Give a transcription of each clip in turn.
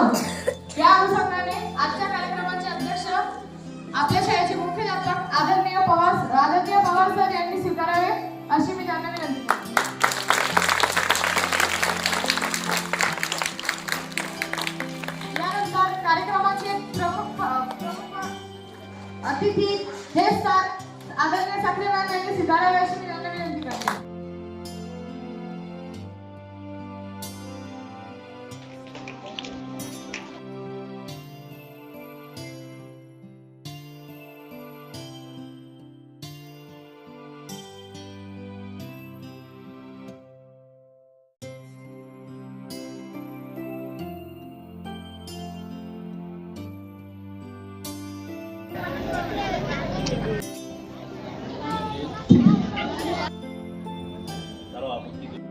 या अनुषंगाने आजच्या कार्यक्रमाचे अध्यक्ष आपल्या शाळेचे मुख्याध्यापक आदरणीय पवार आदरणीय पवार सर यांनी स्वीकारावे अशी मी त्यांना विनंती करते. यानंतर कार्यक्रमाचे प्रमुख अतिथी हे सर आदरणीय साखरे मॅम यांनी स्वीकारावे अशी ચાલો આપણે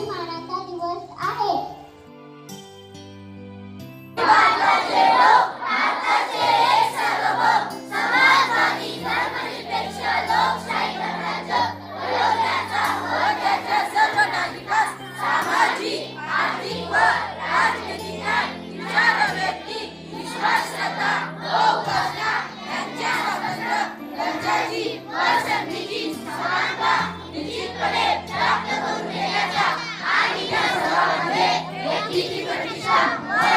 Maranatha Amor.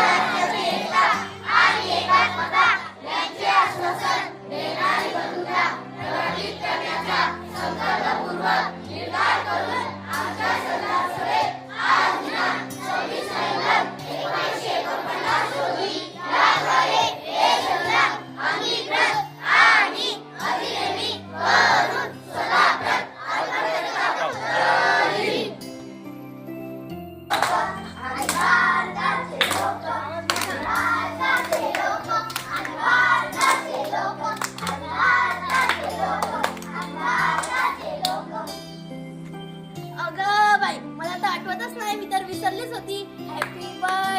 नाही मी तर विसरलीच होती हॅपी बर्थडे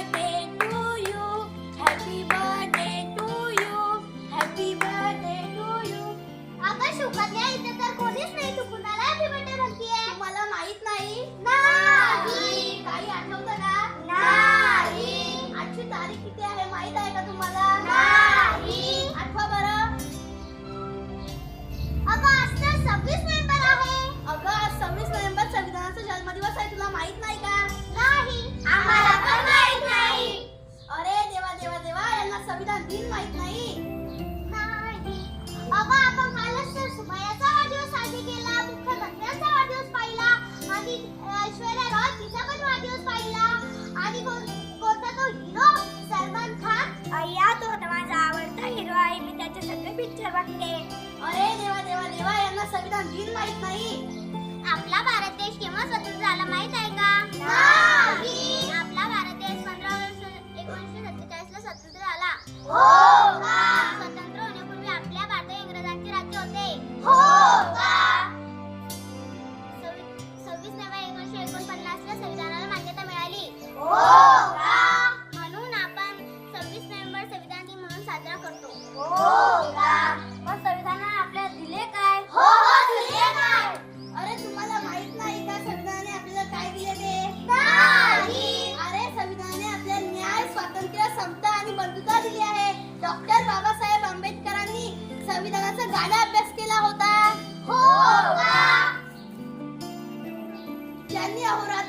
संविधान दिन माहीत नाही बाबा आपण कालच तर सुमयाचा वाढदिवस साजरा केला मुख्यमंत्र्यांचा वाढदिवस पाहिला आणि ऐश्वर्या रॉय तिचा पण वाढदिवस पाहिला आणि कोणता तो हिरो सलमान खान अय्या तो होता माझा आवडता हिरो आहे मी त्याचे सगळे पिक्चर बघते अरे देवा देवा देवा यांना संविधान दिन माहीत नाही आपला भारत देश केव्हा स्वतंत्र झाला माहीत आहे का?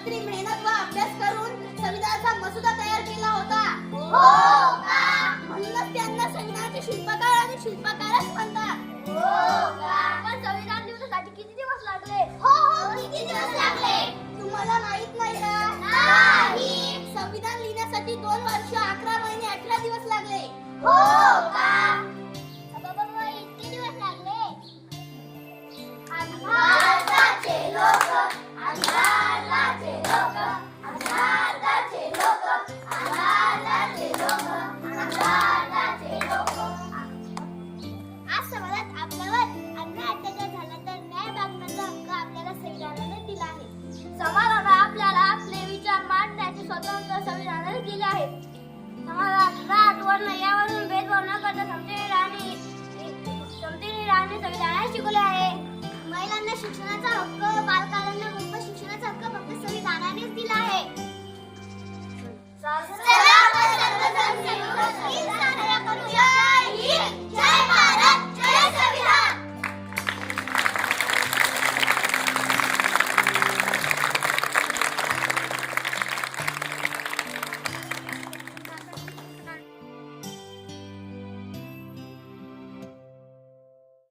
अहोरात्री मेहनत व अभ्यास करून संविधानाचा मसुदा तयार केला होता. हो का? म्हणूनच त्यांना संविधानाचे शिल्पकार आणि शिल्पकारच म्हणतात. हो का? पण संविधान दिवसासाठी किती दिवस लागले? हो हो किती दिवस लागले? तुम्हाला माहीत नाही का? नाही. संविधान लिहिण्यासाठी दोन वर्ष अकरा महिने अठरा दिवस लागले. हो. सर्वांना यावरून भेदभाव न करता समतेने राणी समतेने राहणे संविधानाने शिकवले आहे. महिलांना शिक्षणाचा हक्क बालकालांना शिक्षणाचा